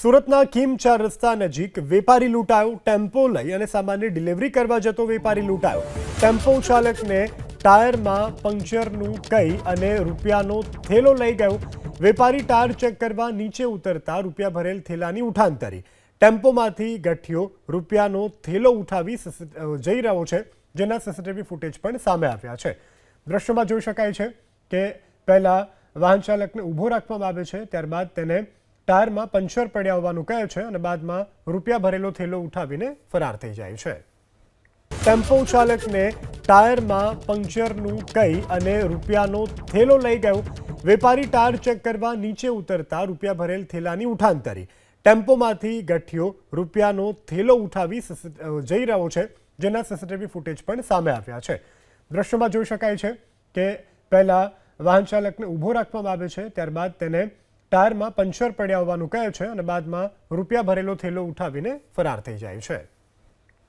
સુરતના કિમ ચાર રસ્તા નજીક વેપારી લૂંટાયો ટેમ્પો લઈ અને સામાનની ડિલિવરી કરવા જતો વેપારી લૂંટાયો. ટેમ્પો ચાલકને ટાયરમાં પંક્ચરનું કહી અને રૂપિયાનો થેલો લઈ ગયો. વેપારી ટાયર ચેક કરવા નીચે ઉતરતા રૂપિયા ભરેલ થેલાની ઉઠાંતરી ટેમ્પોમાંથી ગઠિયો રૂપિયાનો થેલો ઉઠાવી જઈ રહ્યો છે, જેના સીસીટીવી ફૂટેજ પણ સામે આવ્યા છે. દ્રશ્યમાં જોઈ શકાય છે કે પહેલાં વાહન ચાલકને ઊભો રાખવામાં આવે છે, ત્યારબાદ તેને ટાયરમાં પંચર પડ્યા હોવાનું કહે છે અને બાદમાં રૂપિયા ભરેલો થેલો ઉઠાવીને ફરાર થઈ જાય છે. ટેમ્પો ચાલકને ટાયરમાં પંક્ચરનું કહી અને રૂપિયાનો થેલો લઈ ગયો. વેપારી ટાયર ચેક કરવા નીચે ઉતરતા રૂપિયા ભરેલ થેલાની ઉઠાંતરી ટેમ્પોમાંથી ગઠિયો રૂપિયાનો થેલો ઉઠાવી જઈ રહ્યો છે, જેના સીસીટીવી ફૂટેજ પણ સામે આવ્યા છે. દ્રશ્યમાં જોઈ શકાય છે કે પહેલા વાહન ચાલકને ઊભો રાખવામાં આવે છે, ત્યારબાદ તેને ટાયરમાં પંચર પડ્યા હોવાનું કહે છે અને બાદમાં રૂપિયા ભરેલો થેલો ઉઠાવીને ફરાર થઈ જાય છે.